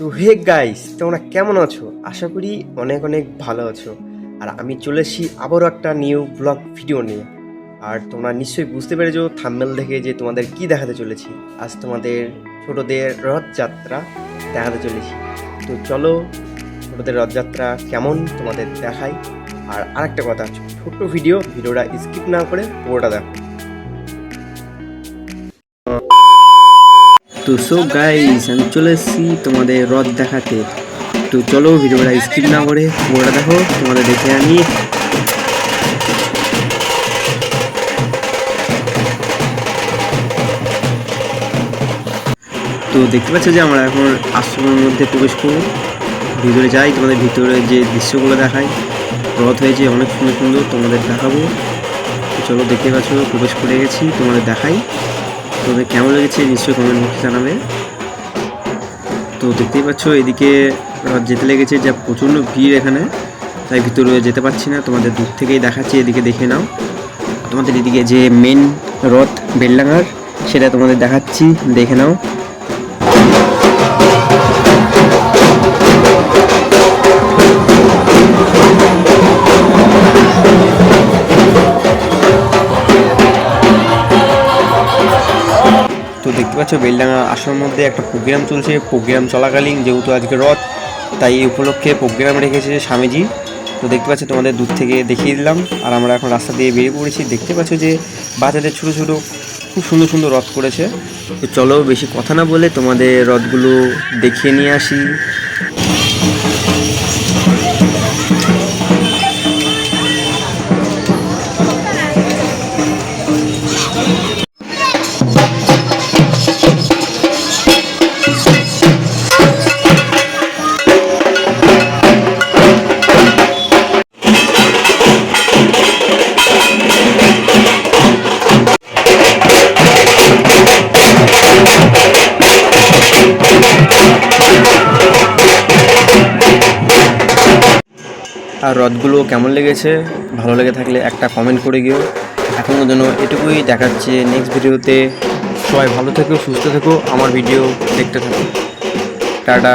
Hey guys তোমরা কেমন আছো? আশা করি অনেক অনেক ভালো আছো। আর আমি চলে এসেছি আবারও একটা নিউ ব্লগ ভিডিও নিয়ে। আর তোমরা নিশ্চয়ই বুঝতে পেরেছ থাম্বেল দেখে যে তোমাদের কি দেখাতে চলেছি। আজ তোমাদের ছোটদের রথযাত্রা দেখাতে চলেছি। তো চলো ছোটদের রথযাত্রা কেমন তোমাদের দেখাই। আর আরেকটা কথা, ছোট্ট ভিডিও ভিডিওটা স্কিপ না করে পুরোটা দেখো। তো সো গাইস আমি চলে এসেছি তোমাদের রথ দেখাতে। তো চলো ভিডিওটা স্কিপ না করে, পুরোটা দেখো, তোমাদের দেখে আমি। তো দেখতে পাচ্ছ যে আমরা এখন আশ্রমের মধ্যে প্রবেশ করব। ভিতরে যাই, তোমাদের ভিতরে যে দৃশ্যগুলো দেখাই। রথ হয়েছে, অনেক সুন্দর সুন্দর তোমাদের দেখাবো। চলো দেখতে পাচ্ছ, প্রবেশ করে গেছি, তোমাদের দেখাই। তোমাদের কেমন লেগেছে নিশ্চয়ই কমেন্ট বক্সে জানাবে। তো দেখতেই পাচ্ছ, এদিকে যেতে লেগেছে, যা প্রচণ্ড ভিড় এখানে, তাই ভিতরে যেতে পারছি না। তোমাদের দূর থেকেই দেখাচ্ছি, এদিকে দেখে নাও। তোমাদের এদিকে যে মেন রথ বেলডাঙ্গার, সেটা তোমাদের দেখাচ্ছি, দেখে নাও। তো দেখতে পাচ্ছ, বেলডাঙ্গা আসার মধ্যে একটা প্রোগ্রাম চলছে। প্রোগ্রাম চলাকালীন যেহেতু আজকে রথ, তাই এই উপলক্ষে প্রোগ্রাম রেখেছে স্বামীজি। তো দেখতে পাচ্ছ, তোমাদের দূর থেকে দেখিয়ে দিলাম। আর আমরা এখন রাস্তা দিয়ে বেরিয়ে পড়েছি। দেখতে পাচ্ছ যে বাচ্চাদের ছোটো ছোটো খুব সুন্দর সুন্দর রথ করেছে। তো চলো বেশি কথা না বলে তোমাদের রথগুলো দেখিয়ে নিয়ে আসি। আর রথগুলো কেমন লেগেছে? ভালো লেগে থাকলে একটা কমেন্ট করে গিয়েও এখনও যেন এটুকুই দেখাচ্ছে নেক্সট ভিডিওতে সবাই ভালো থেকো, সুস্থ থেকো, আমার ভিডিও দেখতে থাকো। টাটা।